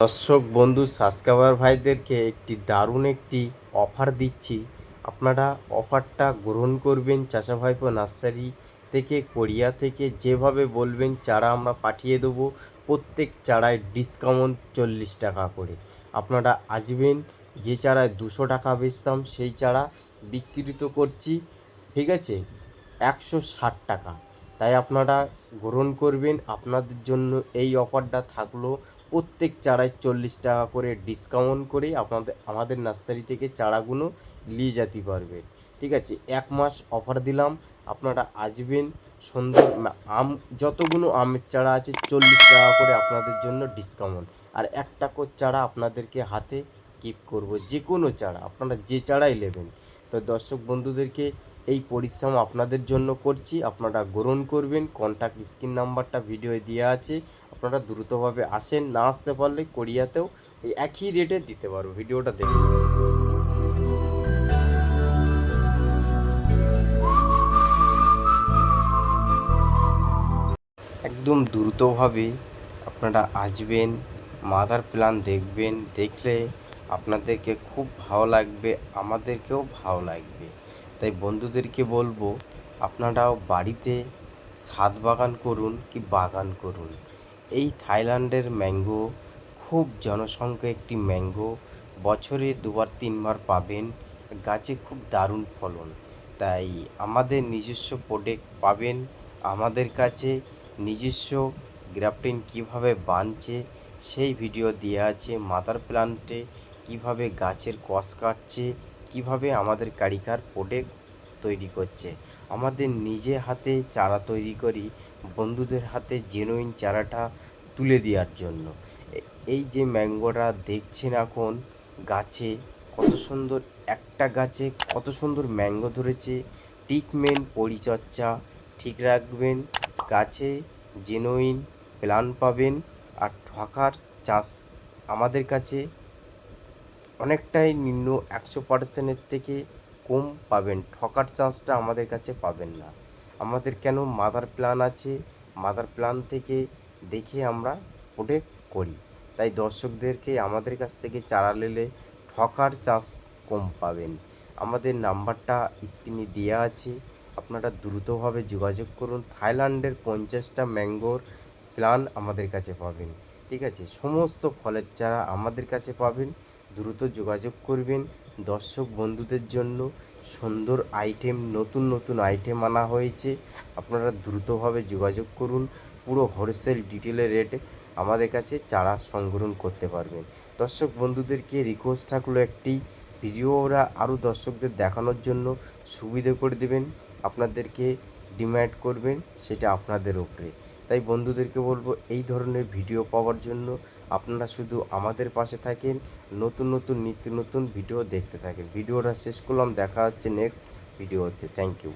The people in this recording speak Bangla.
দর্শক, বন্ধু সাবস্ক্রাইবার ভাইদেরকে একটি দারুণ একটি অফার দিচ্ছি। আপনারা অফারটা গ্রহণ করবেন চাচা ভাইপো নার্সারি থেকে, কোরিয়া থেকে, যেভাবে বলবেন চারা আমরা পাঠিয়ে দেবো। প্রত্যেক চারায় ডিসকাউন্ট চল্লিশ টাকা করে। আপনারা আসবেন, যে চারায় দুশো টাকা বেচতাম সেই চারা বিক্রিত করছি, ঠিক আছে? একশো ষাট টাকা। তাই আপনারা গ্রহণ করবেন। আপনাদের জন্য এই অফারটা থাকল প্রত্যেক চারায় চল্লিশ টাকা করে ডিসকাউন্ট করে আপনাদের, আমাদের নার্সারি থেকে চারাগুলো নিয়ে যেতে পারবেন। ঠিক আছে? এক মাস অফার দিলাম, আপনারা আসবেন, সুন্দর আম, যতগুলো আমের চারা আছে চল্লিশ টাকা করে আপনাদের জন্য ডিসকাউন্ট আর একটা করে চারা আপনাদেরকে হাতে কিপ করব যে কোনো চারা, আপনারা যে চারাই নেবেন। তো দর্শক বন্ধুদেরকে এই পরিশ্রম আপনাদের জন্য করছি। আপনারা গ্রহণ করবেন। কন্ট্যাক্ট স্ক্রিন নাম্বারটা ভিডিওয়ে দেওয়া আছে। আপনারা দ্রুতভাবে আসেন, না আসতে পারলে কোরিয়াতেও এই একই রেটে দিতে পারব ভিডিওটা দেখুন। একদম দ্রুতভাবে আপনারা আসবেন মাদার প্ল্যান দেখবেন, দেখলে আপনাদেরকে খুব ভালো লাগবে, আমাদেরকেও ভালো লাগবে। তাই বন্ধুদেরকে বলব, আপনারাও বাড়িতে ছাদ বাগান করুন কি বাগান করুন। এই থাইল্যান্ডের ম্যাঙ্গো, খুব জনসংখ্যা একটি ম্যাঙ্গো, বছরে দুবার, তিনবার পাবেন। গাছে খুব দারুণ ফলন। তাই আমাদের নিজস্ব প্রোডাক্ট পাবেন। আমাদের কাছে নিজস্ব গ্রাফটিন কীভাবে বানছে, সেই ভিডিও দেওয়া আছে মাদার প্লান্টে। কীভাবে গাছের কষ কাটছে, কীভাবে আমাদের কারিকার প্রোডাক্ট তৈরি করছে। আমাদের নিজে হাতে চারা তৈরি করি, বন্ধুদের হাতে জেনুইন চারাটা তুলে দেওয়ার জন্য। এই যে ম্যাঙ্গোটা দেখছেন এখন, গাছে কত সুন্দর, একটা গাছে কত সুন্দর ম্যাঙ্গো ধরেছে। ট্রিটমেন্ট পরিচর্যা, ঠিক রাখবেন, গাছে জেনুইন প্ল্যান পাবেন আর ঠকার চাষ আমাদের কাছে অনেকটাই নিম্ন একশো পার্সেন্টের থেকে কম পাবেন। ঠকার চান্সটা আমাদের কাছে পাবেন না। আমাদের কেন মাদার প্ল্যান আছে? মাদার প্ল্যান থেকে দেখে আমরা প্রোটেক্ট করি। তাই দর্শকদেরকে আমাদের কাছ থেকে চারা নিলে ঠকার চান্স কম পাবেন। আমাদের নাম্বারটা স্ক্রিনে দেওয়া আছে। আপনারা দ্রুতভাবে যোগাযোগ করুন। থাইল্যান্ডের পঞ্চাশটা ম্যাঙ্গোর প্ল্যান আমাদের কাছে পাবেন। ঠিক আছে? সমস্ত ফলের চারা আমাদের কাছে পাবেন। দ্রুত যোগাযোগ করবেন। দর্শক বন্ধুদের জন্য সুন্দর আইটেম নতুন নতুন আইটেম আনা হয়েছে। আপনারা দ্রুতভাবে যোগাযোগ করুন। পুরো হোলসেল ডিটেলের রেটে আমাদের কাছে চারা সংগ্রহণ করতে পারবেন। দর্শক বন্ধুদেরকে রিকোয়েস্ট থাকল একটি ভিডিও ওরা আরও দর্শকদের দেখানোর জন্য সুবিধে করে দেবেন। আপনাদেরকে ডিম্যান্ড করবেন, সেটা আপনাদের উপরে। তাই বন্ধুদেরকে বলব, এই ধরনের ভিডিও পাওয়ার জন্য আপনারা শুধু আমাদের পাশে থাকেন, নতুন নতুন নিত্য নতুন ভিডিও দেখতে থাকেন। ভিডিওটা শেষ করলাম, দেখা হচ্ছে নেক্সট ভিডিওতে। Thank you